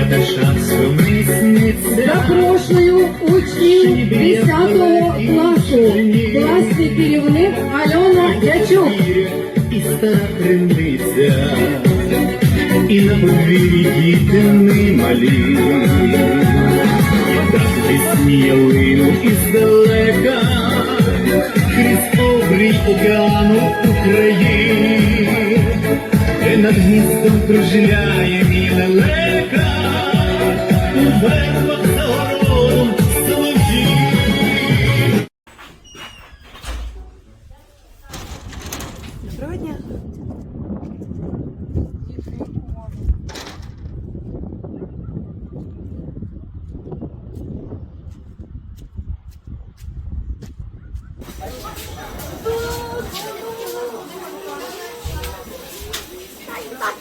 Олімпіада шансу мені сниться. Запрошую учнів 10 класу. Класний керівник Альона Дячук. І стара криниця, і на подвір'ї діти малі. Так пісні ялину іздалека, крізь обрій океану України. Над гніздом кружляє мій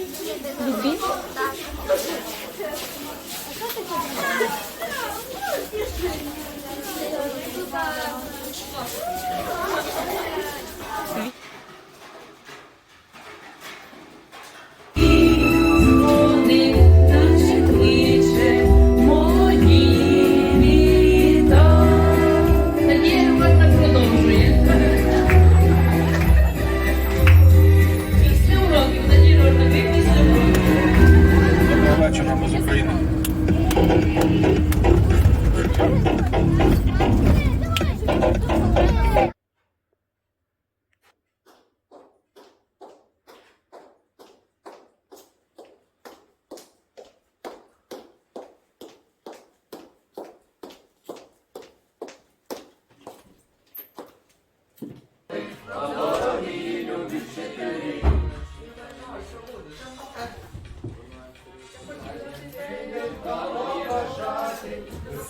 Любі?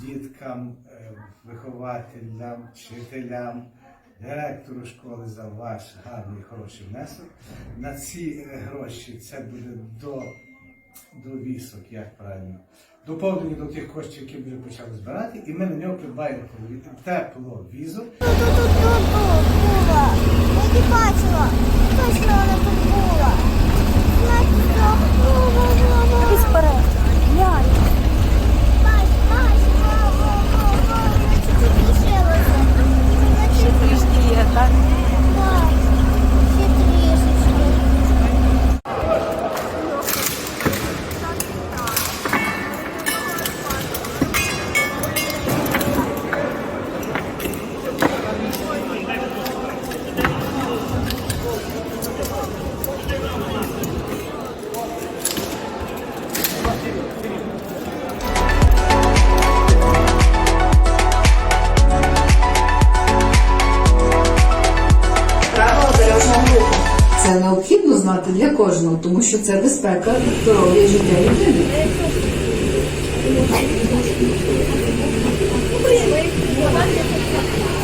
діткам, е, вихователям, вчителям, директору школи за ваш гарний хороший внесок. На ці е, гроші це буде до, до вісок, як правильно. Доповнені до тих коштів, які ми вже почали збирати, і ми на нього придбаємо тепловізор. Тут-тут-тут була. Я не бачила. Точно вона Необхідно знати для кожного, тому що це безпека, здоров'я життя людини. Thank давай!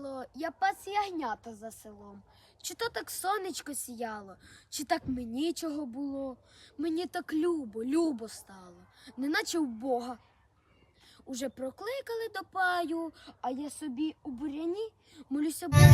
Минало, я пас ягнята за селом. Чи то так сонечко сіяло, чи так мені чого було. Мені так любо, любо стало, неначе в Бога. Уже прокликали до паю, а я собі у буряні молюся Богу.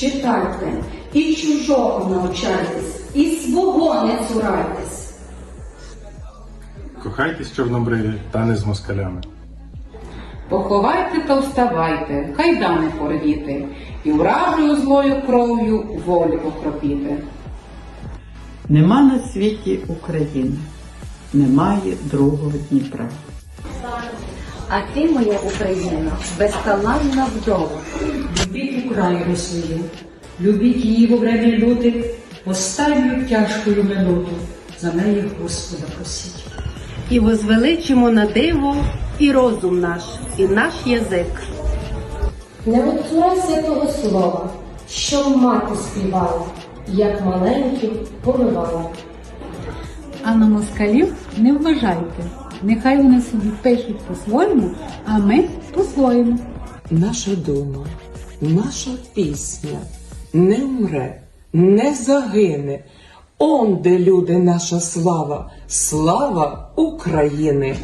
Читайте, і чужого навчайтесь, і свого не цурайтесь. Кохайтесь чорнобриві та не з москалями. Поховайте та вставайте, кайдани порвіте, і вражою злою кров'ю волю окропіте. Нема на світі України, немає другого Дніпра. А ти, моя Україна, безталанна вдова. Любіть Україну свою, любіть її в время лютих, останню тяжкою минуту. За неї Господа просіть. І возвеличимо на диво і розум наш, і наш язик. Не відчувайся того слова, що мати співала, як маленьким помивала. А на москалів не вважайте. Нехай вони собі пишуть по-своєму, а ми по-своєму. Наша дума, наша пісня не вмре, не загине. Он де люди наша слава, слава України.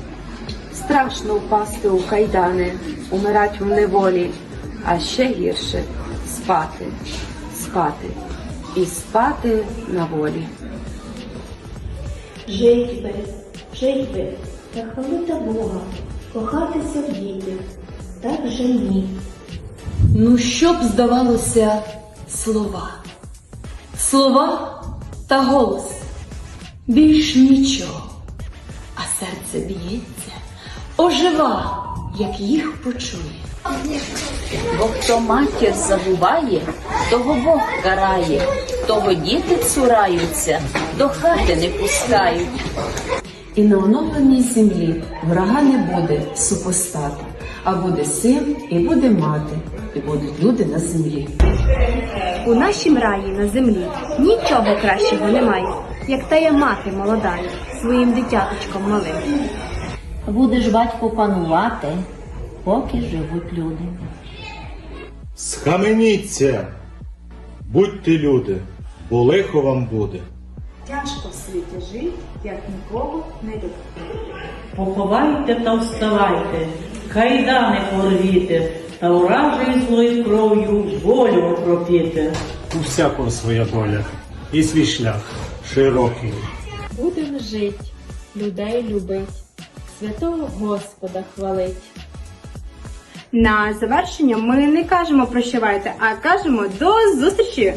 Страшно впасти у кайдани, умирать в неволі, а ще гірше спати, спати і спати на волі. Жить би, жить би, та хвалити Бога, кохатися в дітях, так же ні. Ну, що б здавалося слова? Слова та голос. Більш нічого. А серце б'ється, ожива, як їх почує. Бо хто матір забуває, того Бог карає, того діти цураються, до хати не пускають. І на оновленій землі врага не буде супостата, а буде син і буде мати, і будуть люди на землі. У нашім раї на землі нічого кращого немає, як тая мати молода своїм дитяточком малим. Будеш батько панувати, поки живуть люди. Схаменіться! Будьте люди, бо лихо вам буде. Тяжко в світі жить, як нікого не любить. Поховайте та вставайте, кайдани порвіте, та уражує злою кров'ю волю окропіте. У всякого своя доля і свій шлях широкий. Будем жить, людей любить, святого Господа хвалить. На завершення ми не кажемо прощавайте, а кажемо до зустрічі!